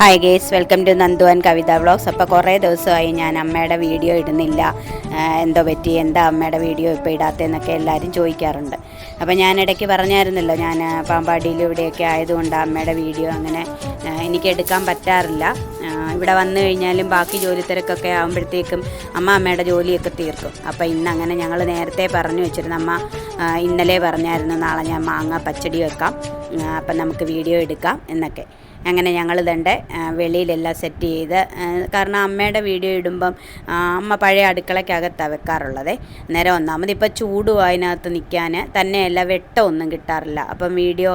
Hi guys welcome to Nandu and Kavitha vlogs അപ്പോൾ കുറേ ദിവസമായി ഞാൻ അമ്മയുടെ വീഡിയോ ഇടുന്നില്ല. എന്തോ പറ്റി? എന്താ അമ്മയുടെ വീഡിയോ ഇപ്പോൾ ഇടാത്തതെന്നൊക്കെ എല്ലാവരും ചോദിക്കാറുണ്ട്. അപ്പോൾ ഞാൻ ഇടയ്ക്ക് പറഞ്ഞായിരുന്നല്ലോ ഞാൻ പാമ്പാടിയിലും ഇവിടെയൊക്കെ ആയതുകൊണ്ട് അമ്മയുടെ വീഡിയോ അങ്ങനെ എനിക്ക് എടുക്കാൻ പറ്റാറില്ല. ഇവിടെ വന്നു കഴിഞ്ഞാലും ബാക്കി ജോലി തിരക്കൊക്കെ ആകുമ്പോഴത്തേക്കും അമ്മ അമ്മയുടെ ജോലിയൊക്കെ തീർക്കും. അപ്പോൾ ഇന്ന് അങ്ങനെ ഞങ്ങൾ നേരത്തെ പറഞ്ഞു വെച്ചിരുന്നു അമ്മ ഇന്നലെ പറഞ്ഞായിരുന്നു നാളെ ഞാൻ മാങ്ങ പച്ചടി വെക്കാം. അപ്പം നമുക്ക് വീഡിയോ എടുക്കാം എന്നൊക്കെ. അങ്ങനെ ഞങ്ങൾ ഇതണ്ട് വെളിയിലെല്ലാം സെറ്റ് ചെയ്ത് കാരണം അമ്മയുടെ വീഡിയോ ഇടുമ്പം അമ്മ പഴയ അടുക്കളയ്ക്കകത്താണ് വെക്കാറുള്ളത്. നേരെ ഒന്നാമത് ഇപ്പോൾ ചൂടും അതിനകത്ത് നിൽക്കാൻ തന്നെയല്ല വെട്ടമൊന്നും കിട്ടാറില്ല. അപ്പം വീഡിയോ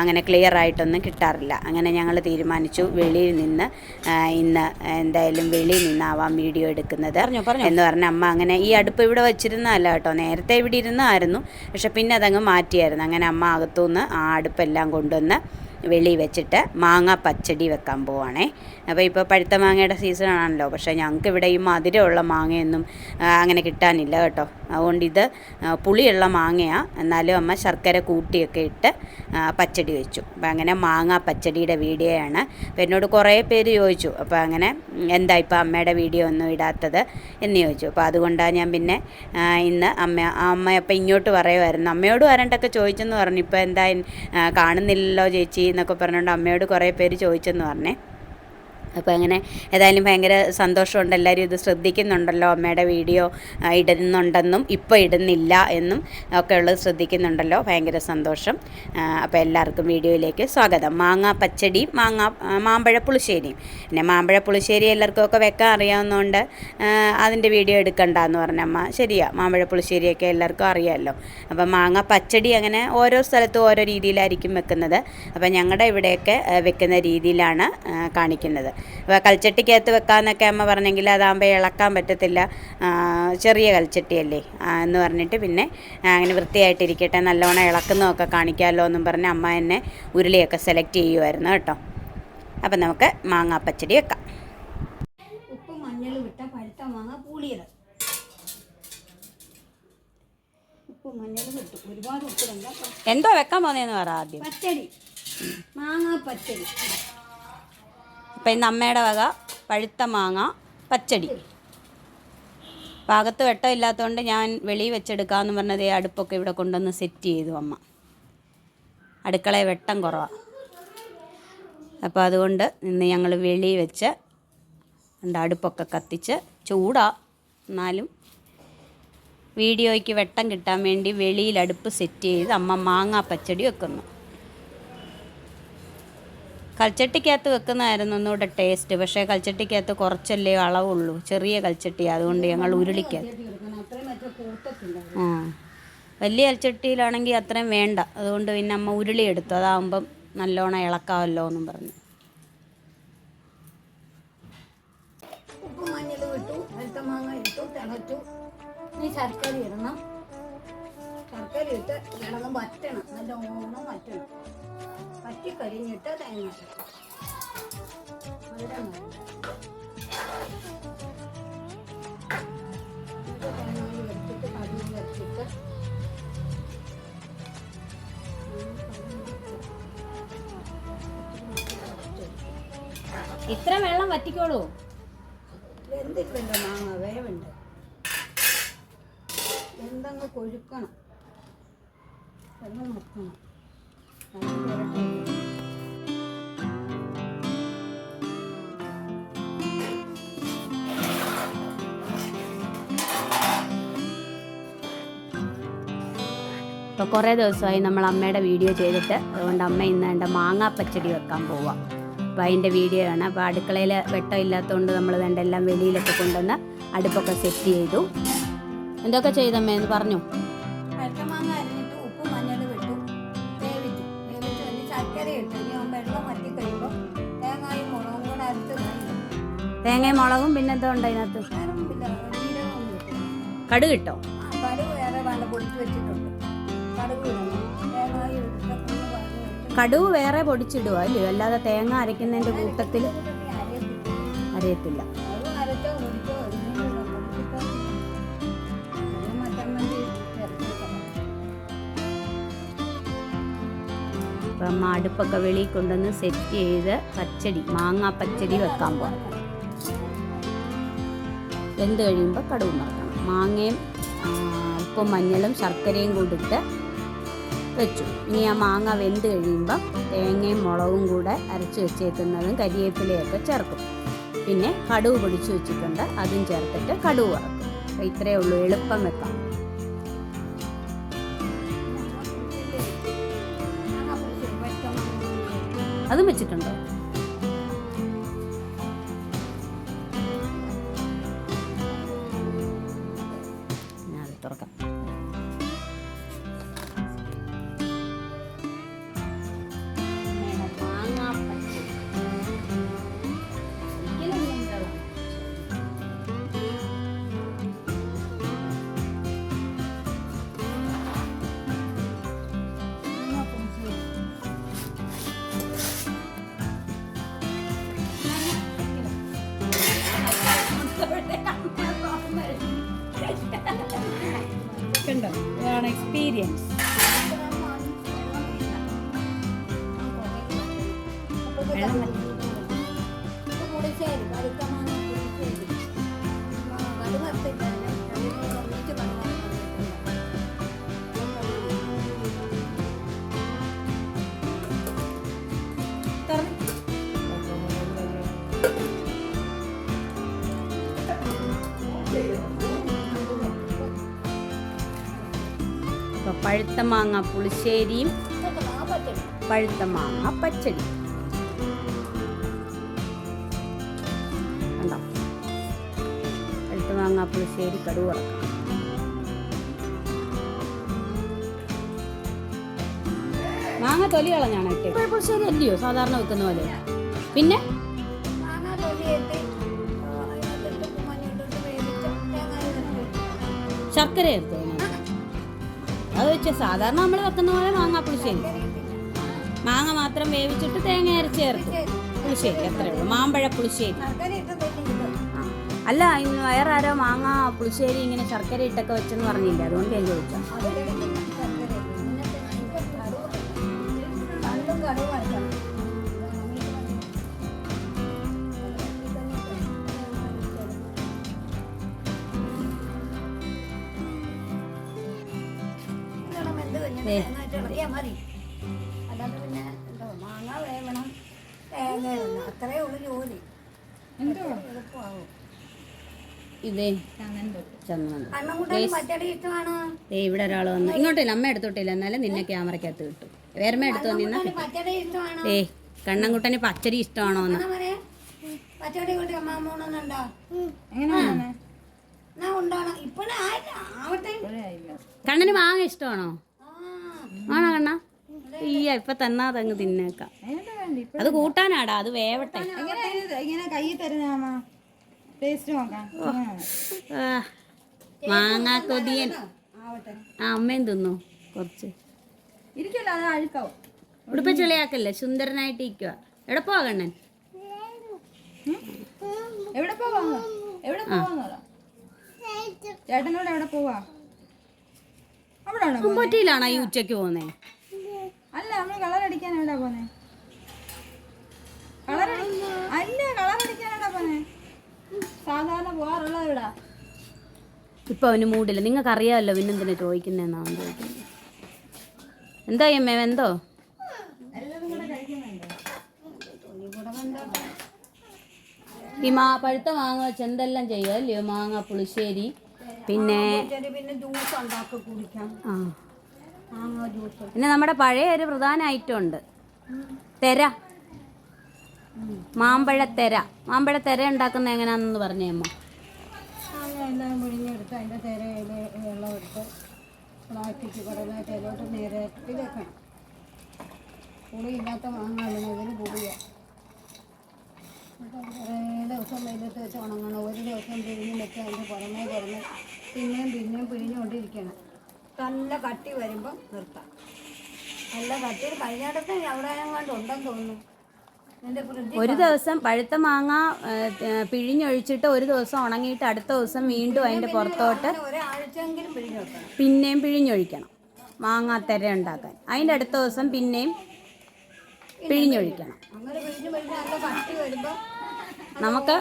അങ്ങനെ ക്ലിയർ ആയിട്ടൊന്നും കിട്ടാറില്ല. അങ്ങനെ ഞങ്ങൾ തീരുമാനിച്ചു വെളിയിൽ നിന്ന് ഇന്ന് എന്തായാലും വെളിയിൽ നിന്നാവാം വീഡിയോ എടുക്കുന്നത് എന്ന് പറഞ്ഞ അമ്മ അങ്ങനെ ഈ അടുപ്പ് ഇവിടെ വെച്ചിരുന്നതല്ല കേട്ടോ. നേരത്തെ ഇവിടെ ഇരുന്നായിരുന്നു. പക്ഷെ പിന്നെ അതങ്ങ് മാറ്റിയായിരുന്നു. അങ്ങനെ അമ്മ അകത്തുനിന്ന് ആ അടുപ്പെല്ലാം കൊണ്ടുവന്ന് വെളി വെച്ചിട്ട് മാങ്ങ പച്ചടി വെക്കാൻ പോവാണേ. അപ്പോൾ ഇപ്പോൾ പഴുത്ത മാങ്ങയുടെ സീസൺ ആണല്ലോ. പക്ഷേ ഞങ്ങൾക്ക് ഇവിടെ ഈ മധുരമുള്ള മാങ്ങയൊന്നും അങ്ങനെ കിട്ടാനില്ല കേട്ടോ. അതുകൊണ്ട് ഇത് പുളിയുള്ള മാങ്ങയാണ് എന്നാലും അമ്മ ശർക്കര കൂട്ടിയൊക്കെ ഇട്ട് പച്ചടി വെച്ചു. അപ്പോൾ അങ്ങനെ മാങ്ങ പച്ചടിയുടെ വീഡിയോയാണ്. അപ്പോൾ എന്നോട് കുറേ പേര് ചോദിച്ചു. അപ്പോൾ അങ്ങനെ എന്താ ഇപ്പോൾ അമ്മയുടെ വീഡിയോ ഒന്നും ഇടാത്തത് എന്ന് ചോദിച്ചു. അപ്പോൾ അതുകൊണ്ടാണ് ഞാൻ പിന്നെ ഇന്ന് അമ്മ അമ്മ അപ്പം ഇങ്ങോട്ട് പറയുമായിരുന്നു. അമ്മയോട് വരണ്ടൊക്കെ ചോദിച്ചെന്ന് പറഞ്ഞു. ഇപ്പോൾ എന്താ കാണുന്നില്ലല്ലോ ചേച്ചി എന്നൊക്കെ പറഞ്ഞുകൊണ്ട് അമ്മയോട് കുറേ പേര് ചോദിച്ചെന്ന് പറഞ്ഞേ. അപ്പോൾ അങ്ങനെ ഏതായാലും ഭയങ്കര സന്തോഷമുണ്ട്. എല്ലാവരും ഇത് ശ്രദ്ധിക്കുന്നുണ്ടല്ലോ. അമ്മയുടെ വീഡിയോ ഇടുന്നുണ്ടെന്നും ഇപ്പോൾ ഇടുന്നില്ല എന്നും ഒക്കെ ഉള്ളത് ശ്രദ്ധിക്കുന്നുണ്ടല്ലോ. ഭയങ്കര സന്തോഷം. അപ്പോൾ എല്ലാവർക്കും വീഡിയോയിലേക്ക് സ്വാഗതം. മാങ്ങാ പച്ചടി മാങ്ങ മാമ്പഴ പുളിശ്ശേരിയും. പിന്നെ മാമ്പഴ പുളിശ്ശേരി എല്ലാവർക്കും ഒക്കെ വെക്കാൻ അറിയാവുന്നതുകൊണ്ട് അതിന്റെ വീഡിയോ എടുക്കണ്ടെന്ന് പറഞ്ഞമ്മ ശരിയാ മാമ്പഴ പുളിശ്ശേരിയൊക്കെ എല്ലാവർക്കും അറിയാമല്ലോ. അപ്പോൾ മാങ്ങ പച്ചടി അങ്ങനെ ഓരോ സ്ഥലത്തും ഓരോ രീതിയിലായിരിക്കും വെക്കുന്നത്. അപ്പോൾ ഞങ്ങളുടെ ഇവിടെയൊക്കെ വെക്കുന്ന രീതിയിലാണ് കാണിക്കുന്നത്. കൽച്ചട്ടിക്കകത്ത് വെക്കാമെന്നൊക്കെ അമ്മ പറഞ്ഞെങ്കിൽ അതാകുമ്പോൾ ഇളക്കാൻ പറ്റത്തില്ല. ചെറിയ കൽച്ചട്ടിയല്ലേ? എന്ന് പറഞ്ഞിട്ട് പിന്നെ അങ്ങനെ വൃത്തിയായിട്ടിരിക്കട്ടെ. നല്ലോണം ഇളക്കുന്നതൊക്കെ കാണിക്കാമല്ലോ എന്നും പറഞ്ഞ് അമ്മ എന്നെ ഉരുളിയൊക്കെ സെലക്ട് ചെയ്യുമായിരുന്നു കേട്ടോ. അപ്പം നമുക്ക് മാങ്ങാ പച്ചടി വെക്കാം. ഉപ്പ് മഞ്ഞൾ വിട്ട പഴുത്ത മാങ്ങ പൂളിയത് എന്തോ വെക്കാൻ പോന്നേന്ന് പറ ആദ്യം. പച്ചടി. മാങ്ങാ പച്ചടി അപ്പം ഇന്ന് അമ്മയുടെ വക പഴുത്ത മാങ്ങ പച്ചടി. പാകത്ത് വെട്ടം ഇല്ലാത്തതുകൊണ്ട് ഞാൻ വെളിയിൽ വെച്ചെടുക്കാമെന്ന് പറഞ്ഞത് അടുപ്പൊക്കെ ഇവിടെ കൊണ്ടുവന്ന് സെറ്റ് ചെയ്തു അമ്മ. അടുക്കളയിൽ വെട്ടം കുറവാണ് അപ്പോൾ അതുകൊണ്ട് ഇന്ന് ഞങ്ങൾ വെളി വെച്ച് ഉണ്ട് അടുപ്പൊക്കെ കത്തിച്ച് ചൂടാ. എന്നാലും വീഡിയോയ്ക്ക് വെട്ടം കിട്ടാൻ വേണ്ടി വെളിയിൽ അടുപ്പ് സെറ്റ് ചെയ്ത് അമ്മ മാങ്ങാ പച്ചടി വെക്കുന്നു. കൽച്ചട്ടിക്കകത്ത് വെക്കുന്നതായിരുന്നു ഒന്നുകൂടെ ടേസ്റ്റ് പക്ഷേ കൽച്ചട്ടിക്കകത്ത് കുറച്ചല്ലേ അളവുള്ളൂ. ചെറിയ കൽച്ചട്ടി. അതുകൊണ്ട് ഞങ്ങൾ ഉരുളിക്കകത്ത് ആ. വലിയ കൽച്ചട്ടിയിലാണെങ്കിൽ അത്രയും വേണ്ട. അതുകൊണ്ട് പിന്നെ അമ്മ ഉരുളി എടുത്തു. അതാകുമ്പം നല്ലോണം ഇളക്കാമല്ലോ എന്നും പറഞ്ഞു. ഉപ്പ് മഞ്ഞൾ വിട്ടു പഴുത്ത മാങ്ങ ഇട്ടു. തിളച്ചു. ഇനി ശർക്കര ഇടണം. ശർക്കര ഇട്ട് കിടന്ന് വറ്റണം. നല്ല ഓണം വറ്റണം. വറ്റി കരിഞ്ഞിട്ട് തേങ്ങ. മധുരം ഇത്ര വെള്ളം വറ്റിക്കോളൂ. എന്തിട്ടുണ്ടോ മാങ്ങ വേവുണ്ട്? എന്തെങ്കിലും കൊഴുക്കണം. വെള്ളം മുക്കണം ഇപ്പോൾ കുറേ ദിവസമായി നമ്മൾ അമ്മയുടെ വീഡിയോ ചെയ്തിട്ട്. അതുകൊണ്ട് അമ്മ ഇന്ന് എന്റെ മാങ്ങാ പച്ചടി വെക്കാൻ പോവാം. അപ്പോൾ അതിന്റെ വീഡിയോ ആണ്. അപ്പോൾ അടുക്കളയിൽ വെട്ടം ഇല്ലാത്തതുകൊണ്ട് നമ്മൾ വേണ്ട എല്ലാം വെളിയിലൊക്കെ കൊണ്ടുവന്ന് അടുപ്പൊക്കെ സെറ്റ് ചെയ്തു. എന്തൊക്കെ ചെയ്തമ്മേ എന്ന് പറഞ്ഞു. തേങ്ങയും മുളകും പിന്നെ എന്തോ ഉണ്ട് കടുക് കിട്ടോ കടുവ് വേറെ പൊടിച്ചിടുക അല്ലേ? അല്ലാതെ തേങ്ങ അരയ്ക്കുന്നതിന്റെ കൂട്ടത്തിൽ. അറിയത്തില്ല അടുപ്പൊക്കെ വെളിയിൽ കൊണ്ടുവന്ന് സെറ്റ് ചെയ്ത് പച്ചടി മാങ്ങാ പച്ചടി വെക്കാൻ പോകാം വെന്ത് കഴിയുമ്പോൾ കടുക് നിറക്കണം മാങ്ങയും ഉപ്പും മഞ്ഞളും ശർക്കരയും കൂടിയിട്ട് വെച്ചു. ഇനി ആ മാങ്ങ വെന്ത് കഴിയുമ്പോൾ തേങ്ങയും മുളകും കൂടെ അരച്ച് വെച്ചേക്കുന്നതും കരിവേപ്പിലയൊക്കെ ചേർക്കും. പിന്നെ കടുവ് പൊടിച്ച് വെച്ചിട്ടുണ്ട്. അതും ചേർത്തിട്ട് കടുവ് വറക്കും. അപ്പോൾ ഇത്രയേ ഉള്ളൂ എളുപ്പം വെക്കാം അതും വെച്ചിട്ടുണ്ടോ. പഴുത്ത മാങ്ങ പുളിശ്ശേരിയും പഴുത്ത മാങ്ങ പച്ചടി. കണ്ടോ? പഴുത്ത മാങ്ങ പുളിശ്ശേരി കടുവ മാങ്ങ തൊലി കളഞ്ഞാണ് ഇട്ടേ? പുളിശ്ശേരി അല്ലയോ? സാധാരണ വെക്കുന്ന പോലെ. പിന്നെ? ശർക്കര ചേർത്ത്? അത് വെച്ച സാധാരണ നമ്മൾ വെക്കുന്ന പോലെ മാങ്ങ പുളിശ്ശേരി. മാങ്ങ മാത്രം വേവിച്ചിട്ട് തേങ്ങ അരച്ച് ചേർക്കും. പുളിശ്ശേരി അത്രേ ഉള്ളൂ. മാമ്പഴ പുളിശ്ശേരി. അല്ല വേറെ ആരോ മാങ്ങ പുളിശ്ശേരി ഇങ്ങനെ ശർക്കര ഇട്ടൊക്കെ വെച്ചെന്ന് പറഞ്ഞില്ല? അതുകൊണ്ട് ഞാൻ ചോദിച്ചാ മതി. അല്ലാതെ പിന്നെ എന്തോ മാങ്ങ വേവണം. തേങ്ങ വേണം അത്രേ ഉള്ളൂ ജോലി. എളുപ്പമാവും. ഇതേ. ഇവിടെ ഒരാൾ വന്നു. ഇങ്ങോട്ടില്ല അമ്മ എടുത്തോട്ടില്ല. എന്നാലും നിന്നെ ക്യാമറക്കകത്ത് കിട്ടും. വേറെ എടുത്തു വന്നിരുന്ന ഏ കണ്ണൻകുട്ടന് പച്ചടി ഇഷ്ടമാണോ എന്ന്. കണ്ണന് മാങ്ങ ഇഷ്ടമാണോ? ആണോ കണ്ണ ഇയ്യ ഇപ്പൊ തന്നാ അതങ്ങ് തിന്നേക്കാം. അത് കൂട്ടാനാടാ അത് വേവട്ടെ. മാങ്ങാ കൊതിയൻ ആ അമ്മയും തിന്നു കുറച്ച്. ഉടുപ്പ ചെളിയാക്കല്ലേ സുന്ദരനായിട്ട് ഇരിക്കുക എവിടെ പോവാ കണ്ണൻ? എവിടെ പോവാ? എവിടെ പോവാ ചേട്ടനോട് എവിടെ പോവാ? പൂമ്പൊറ്റിയിലാണോ ഈ ഉച്ചയ്ക്ക് പോന്നേ അല്ല നമ്മൾ കളർ അടിക്കാൻ എവിടാ പോന്നെ കളർ അല്ല കളർ അടിക്കാൻ എവിടാ പോന്നെ സാധാരണ പോവാറുള്ളത് എവിടാ? ഇപ്പൊ അവന് മൂടില്ല. നിങ്ങൾക്ക് അറിയാമല്ലോ പിന്നെ എന്തിനാ ചോദിക്കുന്നത്. എന്താ അമ്മേ എന്തോ? ഈ മാ പഴുത്ത മാങ്ങ വെച്ച് എന്തെല്ലാം ചെയ്യുക? അല്ലയോ മാങ്ങ പുളിശ്ശേരി പിന്നെ പിന്നെ ജ്യൂസ് ഉണ്ടാക്കി കുടിക്കാം. ആ. മാങ്ങ ജ്യൂസ് പിന്നെ നമ്മുടെ പഴയ ഒരു പ്രധാന ഐറ്റം ഉണ്ട്. തെര. മാമ്പഴത്തെര മാമ്പഴത്തെര ഉണ്ടാക്കുന്ന എങ്ങനെയാണെന്ന് പറഞ്ഞേ അമ്മ? എല്ലാം പിഴിഞ്ഞെടുത്ത് അതിന്റെ തിരയിൽ വെള്ളം എടുത്ത് പ്ലാസ്റ്റിക് കുറേ നേരെ വെക്കണം പുളിയില്ലാത്ത മാങ്ങ കുറേ ദിവസം വെയിലത്ത് വെച്ച് ഉണങ്ങണം ഒരു ദിവസം പിഴിഞ്ഞ് വെച്ച് അതിന്റെ പുറമേ പുറമേ പിന്നെയും പിന്നെയും പിഴിഞ്ഞുകൊണ്ടിരിക്കണം നല്ല കട്ടി വരുമ്പം നിർത്താം നല്ല കട്ടി കഴിഞ്ഞിടത്ത് അവിടെ കണ്ട് ഉണ്ടെന്ന് തോന്നുന്നു ഒരു ദിവസം പഴുത്ത മാങ്ങ പിഴിഞ്ഞൊഴിച്ചിട്ട് ഒരു ദിവസം ഉണങ്ങിയിട്ട് അടുത്ത ദിവസം വീണ്ടും അതിന്റെ പുറത്തോട്ട് പിന്നെയും പിഴിഞ്ഞൊഴിക്കണം. മാങ്ങാത്തെര ഉണ്ടാക്കാൻ. അതിന്റെ അടുത്ത ദിവസം പിന്നെയും പിഴിഞ്ഞൊഴിക്കണം. അങ്ങനെ പിഴിഞ്ഞ് പിഴിഞ്ഞ് നല്ല കട്ടി വരുമ്പോൾ നമുക്ക്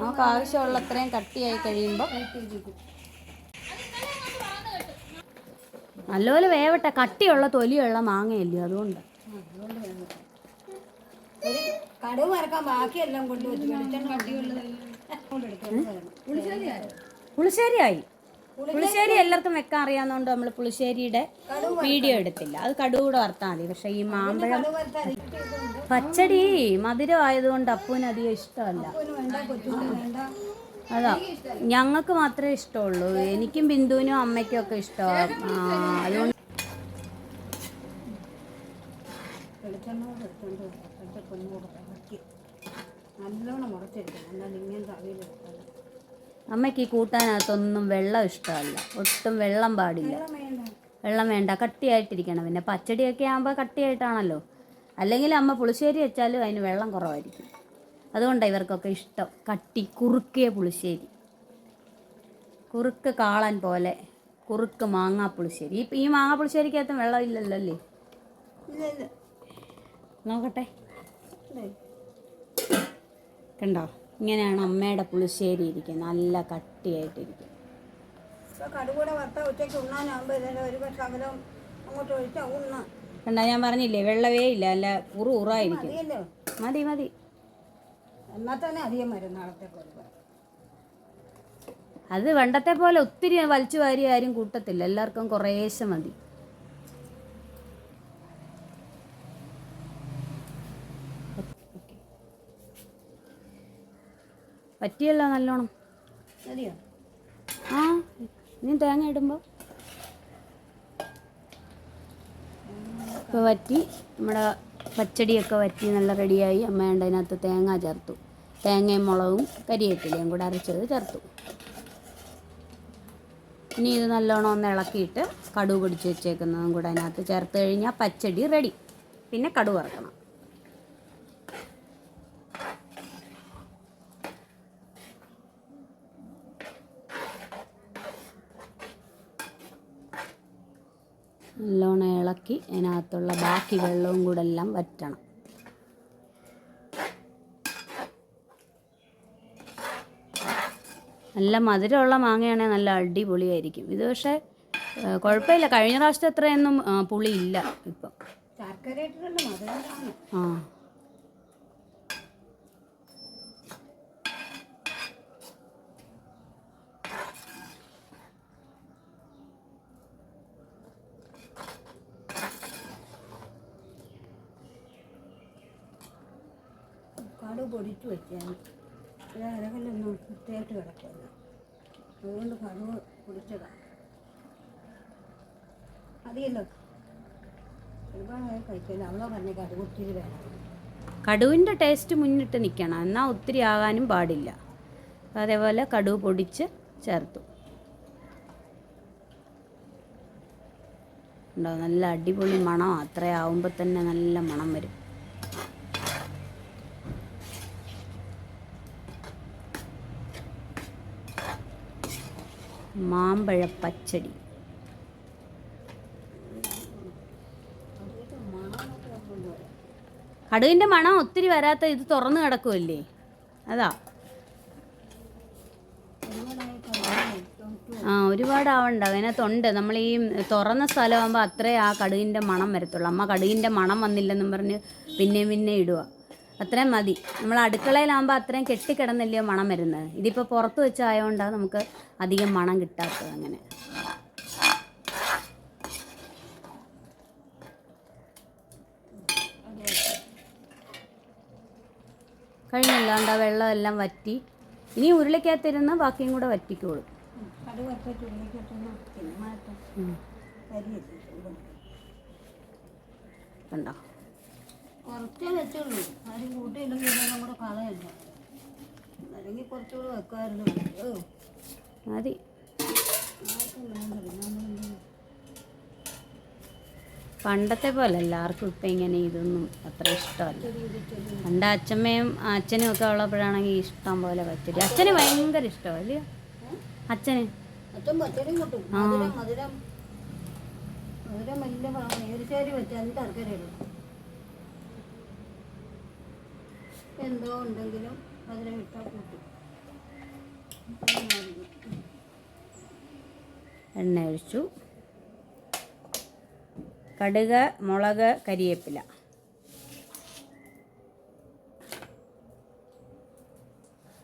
നമുക്ക് ആവശ്യമുള്ള അത്രയും കട്ടിയായി കഴിയുമ്പോൾ. നല്ലപോലെ വേവട്ടെ. കട്ടിയുള്ള തൊലിയുള്ള മാങ്ങയല്ലേ അതുകൊണ്ട്. കടുവ് മറക്കാൻ ബാക്കിയെല്ലാം വെളിച്ചെണ്ണ പുളിശ്ശേരിയായി പുളിശ്ശേരി എല്ലാവർക്കും വെക്കാൻ അറിയാവുന്നതുകൊണ്ട് നമ്മൾ പുളിശ്ശേരിയുടെ വീഡിയോ എടുത്തില്ല. അത് കടുകൂടെ വറുത്താൽ മതി. പക്ഷേ ഈ മാമ്പഴം. പച്ചടി മധുരം ആയതുകൊണ്ട് അപ്പൂന് അധികം ഇഷ്ടമല്ല. അതാ ഞങ്ങൾക്ക് മാത്രമേ ഇഷ്ടമുള്ളൂ. എനിക്കും ബിന്ദുവിനും അമ്മയ്ക്കും ഒക്കെ ഇഷ്ടമാണ് അതുകൊണ്ട് നല്ലോണം മുറച്ചെടുക്കണം എന്നാൽ ഇങ്ങനത്തെ അവിയൽ അമ്മയ്ക്ക് ഈ കൂട്ടാനകത്തൊന്നും വെള്ളം ഇഷ്ടമല്ല. ഒട്ടും വെള്ളം പാടില്ല. വെള്ളം വേണ്ട. കട്ടിയായിട്ടിരിക്കണം. പിന്നെ പച്ചടിയൊക്കെ ആകുമ്പോൾ കട്ടിയായിട്ടാണല്ലോ. അല്ലെങ്കിൽ അമ്മ പുളിശ്ശേരി വെച്ചാലും അതിന് വെള്ളം കുറവായിരിക്കും. അതുകൊണ്ടാണ് ഇവർക്കൊക്കെ ഇഷ്ടം. കട്ടി കുറുക്കിയ പുളിശ്ശേരി. കുറുക്ക് കാളൻ പോലെ കുറുക്ക് മാങ്ങാ പുളിശ്ശേരി. ഈ ഈ മാങ്ങാ പുളിശ്ശേരിക്കകത്തും വെള്ളം ഇല്ലല്ലോ അല്ലേ? നോക്കട്ടെ? കണ്ടോ? ഇങ്ങനെയാണ് അമ്മയുടെ പുളിശ്ശേരി ഇരിക്കുന്നത്. നല്ല കട്ടിയായിട്ടിരിക്കും കണ്ടോ ഞാൻ പറഞ്ഞില്ലേ വെള്ളവേ ഇല്ല അല്ല ഉറു ഉറായിരിക്കും. മതി മതി. എന്നാൽ തന്നെ അധികം വരും അത് വണ്ടത്തെ പോലെ ഒത്തിരി വലിച്ചു വാരി ആരും കൂട്ടത്തില്ല. എല്ലാവർക്കും കുറേശ്ശെ മതി. പറ്റിയല്ലോ നല്ലോണം. മതിയോ ആ ഇനി തേങ്ങ ഇടുമ്പോൾ ഇപ്പോൾ വറ്റി നമ്മുടെ പച്ചടിയൊക്കെ വറ്റി നല്ല റെഡിയായി. അമ്മയുണ്ട് അതിനകത്ത് തേങ്ങ ചേർത്തു. തേങ്ങയും മുളകും കരിയേപ്പിലയും കൂടെ അരച്ചത് ചേർത്തു. ഇനി ഇത് നല്ലോണം ഒന്ന് ഇളക്കിയിട്ട് കടുവ് പിടിച്ച് വെച്ചേക്കുന്നതും കൂടെ അതിനകത്ത് ചേർത്ത് കഴിഞ്ഞാൽ പച്ചടി റെഡി പിന്നെ കടുവ് ഇറക്കണം നല്ലോണം ഇളക്കി അതിനകത്തുള്ള ബാക്കി വെള്ളവും കൂടെ എല്ലാം വറ്റണം. നല്ല മധുരമുള്ള മാങ്ങയാണെങ്കിൽ നല്ല അടിപൊളിയായിരിക്കും. ഇത് പക്ഷേ കുഴപ്പമില്ല. കഴിഞ്ഞ പ്രാവശ്യത്തെ അത്രയൊന്നും പുളിയില്ല ഇപ്പം. ആ. കടുവ് വയ്ക്കാൻ അരകല്ലൊന്നും വൃത്തിയായിട്ട് കിടക്കില്ല അതുകൊണ്ട് കടുവ് കുടിച്ചതാണ് അറിയല്ലോ കടുവിന്റെ ടേസ്റ്റ് മുന്നിട്ട് നിൽക്കണം എന്നാൽ ഒത്തിരി ആകാനും പാടില്ല. അതേപോലെ കടുവ് പൊടിച്ച് ചേർത്തു. ഉണ്ടോ? നല്ല അടിപൊളി മണം. അത്രയാവുമ്പോൾ തന്നെ നല്ല മണം വരും. മാമ്പഴ പച്ചടി കടുകിന്റെ മണം ഒത്തിരി വരാത്ത ഇത് തുറന്നു കിടക്കുമല്ലേ അതാ. ആ ഒരുപാട് ആവണ്ട. അതിനകത്തുണ്ട് നമ്മൾ ഈ തുറന്ന സ്ഥലമാകുമ്പോൾ അത്രേ ആ കടുകിന്റെ മണം വരത്തുള്ളൂ. അമ്മ കടുകിന്റെ മണം വന്നില്ലെന്നും പറഞ്ഞ് പിന്നെയും പിന്നെ ഇടുക അത്രയും മതി. നമ്മൾ അടുക്കളയിലാകുമ്പോൾ അത്രയും കെട്ടിക്കിടന്നല്ലയോ മണം വരുന്നത്? ഇതിപ്പോൾ പുറത്ത് വെച്ചായതുകൊണ്ടാണ് നമുക്ക് അധികം മണം കിട്ടാത്തത് അങ്ങനെ. കഴിഞ്ഞില്ല എന്താ വെള്ളമെല്ലാം വറ്റി. ഇനി ഉരുളിക്കകത്തിരുന്ന് ബാക്കിയും കൂടെ വറ്റിക്കോളും. കണ്ടോ? കുറച്ചേ വെച്ചുള്ളൂ. ആരും കൂട്ടിയില്ലെങ്കിൽ ഇതെല്ലാം കൂടെ കളയല്ല. അല്ലെങ്കിൽ കുറച്ചുകൂടെ വെക്കുമായിരുന്നു. ഓ. മതി. പണ്ടത്തെ പോലെ എല്ലാവർക്കും ഇപ്പം ഇങ്ങനെ ഇതൊന്നും അത്ര ഇഷ്ടമല്ല. പണ്ട് അച്ഛമ്മയും അച്ഛനും ഒക്കെ ഉള്ളപ്പോഴാണെങ്കിൽ ഇഷ്ടം പോലെ പച്ചടി അച്ഛന് ഭയങ്കര ഇഷ്ടമല്ലേ അച്ഛന്? ആ. മധുരം വലിയ ഇടും എന്തോ ഉണ്ടെങ്കിലും അതിനെ വിട്ടാൽ കൂട്ടും. എണ്ണ ഒഴിച്ചു. കടുക് മുളക് കരിയേപ്പില.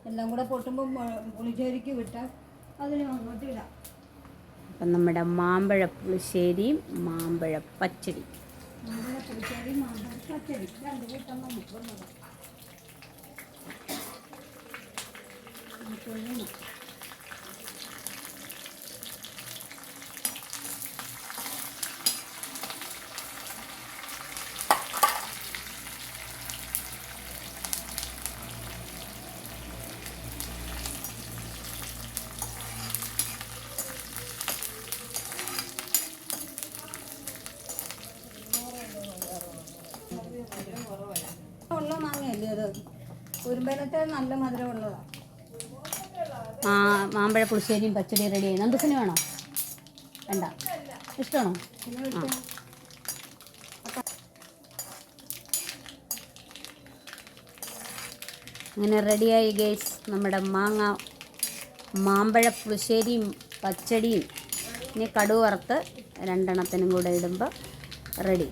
എല്ലാം കൂടെ പൊട്ടുമ്പോൾ പുളിശ്ശേരിക്ക് വിട്ടാൽ അതിന് അങ്ങോട്ട് ഇടാം. അപ്പം നമ്മുടെ മാമ്പഴ പുളിശ്ശേരിയും മാമ്പഴ പച്ചടി മാമ്പഴ പുളിശ്ശേരി മാമ്പഴ പച്ചടി രണ്ട് കൂട്ടം നമുക്ക് ഉള്ള മാങ്ങയല്ലേ അത് കുരുമ്പനത്തെ നല്ല മധുരം ഉള്ളതാണ് മാമ്പഴ പുളിശ്ശേരിയും പച്ചടി റെഡി ആയി നന്ദുസിന് വേണോ? വേണ്ട. ഇഷ്ടമാണോ? അങ്ങനെ റെഡിയായി ഗേസ് നമ്മുടെ മാങ്ങ മാമ്പഴ പുളിശ്ശേരിയും പച്ചടിയും ഇനി കടുവറുത്ത് രണ്ടെണ്ണത്തിനും കൂടെ ഇടുമ്പോൾ റെഡി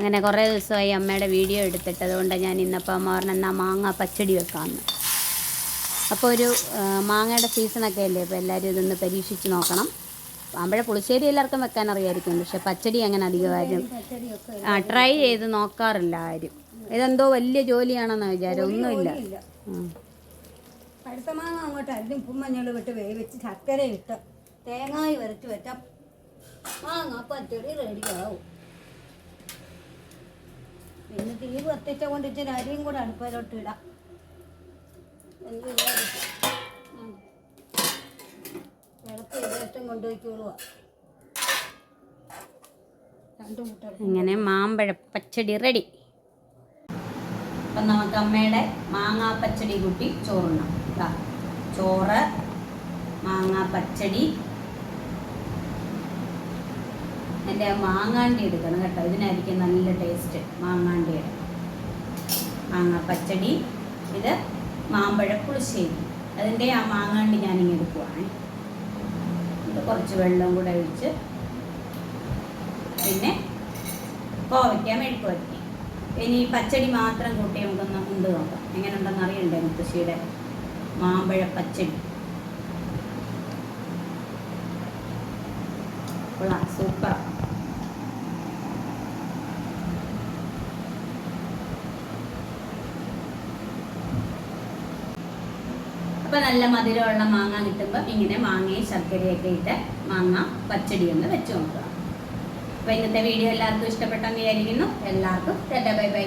അങ്ങനെ കുറേ ദിവസമായി അമ്മയുടെ വീഡിയോ എടുത്തിട്ട് അതുകൊണ്ട് ഞാൻ ഇന്നപ്പോൾ അമ്മ പറഞ്ഞ എന്നാൽ മാങ്ങ പച്ചടി വെക്കാമെന്ന് അപ്പോൾ ഒരു മാങ്ങയുടെ സീസണൊക്കെ അല്ലേ? അപ്പോൾ എല്ലാവരും ഇതൊന്ന് പരീക്ഷിച്ച് നോക്കണം. മാമ്പഴ പുളിശ്ശേരി എല്ലാവർക്കും വെക്കാൻ അറിയായിരിക്കും. പക്ഷെ പച്ചടി അങ്ങനെ അധികം ആരും ആ ട്രൈ ചെയ്ത് നോക്കാറില്ല ആരും. ഇതെന്തോ വലിയ ജോലിയാണെന്ന് വിചാരം. ഒന്നുമില്ല. അടുത്ത മാങ്ങ അങ്ങോട്ട് അരിഞ്ഞ് ഉപ്പും മഞ്ഞളും ഇട്ട് വേവിച്ച് ശർക്കര ഇട്ട് തേങ്ങായി വരച്ച് വെച്ച മാങ്ങ പച്ചടി റെഡിയാവും പിന്നെ തീ കത്തിച്ച കൊണ്ടിട്ട് അരിയും കൂടെ അടുപ്പിലോട്ട് ഇടാം. ഇളക്ക് ഇടേറ്റം കൊണ്ടുപോയിക്കോളുക രണ്ടു മുട്ട മാമ്പഴ പച്ചടി റെഡി അപ്പം നമുക്ക് അമ്മയുടെ മാങ്ങാ പച്ചടി കൂട്ടി ചോറുണ്ണാം. ചോറ് മാങ്ങാ പച്ചടി ആ മാങ്ങാണ്ടി എടുക്കണം കേട്ടോ. ഇതിനായിരിക്കും നല്ല ടേസ്റ്റ് മാങ്ങാണ്ടിയുടെ മാങ്ങ പച്ചടി ഇത് മാമ്പഴ പുളിശ്ശേരി. അതിന്റെ ആ മാങ്ങാണ്ടി ഞാനിങ്ങനെ എടുക്കുവാണ്. ഇത് കുറച്ച് വെള്ളം കൂടെ ഒഴിച്ച് പിന്നെ കോവയ്ക്ക മെഴുക്ക് വരട്ടി. ഇനി പച്ചടി മാത്രം കൂട്ടി നമുക്കൊന്ന് ഉണ്ട് നോക്കാം. എങ്ങനെ ഉണ്ടെന്ന് അറിയണ്ടേ മുത്തശ്ശിയുടെ മാമ്പഴ പച്ചടി? സൂപ്പർ അപ്പൊ നല്ല മധുരമുള്ള മാങ്ങ കിട്ടുമ്പോൾ ഇങ്ങനെ മാങ്ങയും ശർക്കരയൊക്കെ ഇട്ട് മാങ്ങ പച്ചടി ഒന്ന് വെച്ച് നോക്കുക. അപ്പോൾ ഇന്നത്തെ വീഡിയോ എല്ലാവർക്കും ഇഷ്ടപ്പെട്ടെന്ന് വിചാരിക്കുന്നു. എല്ലാവർക്കും ബൈ ബൈ.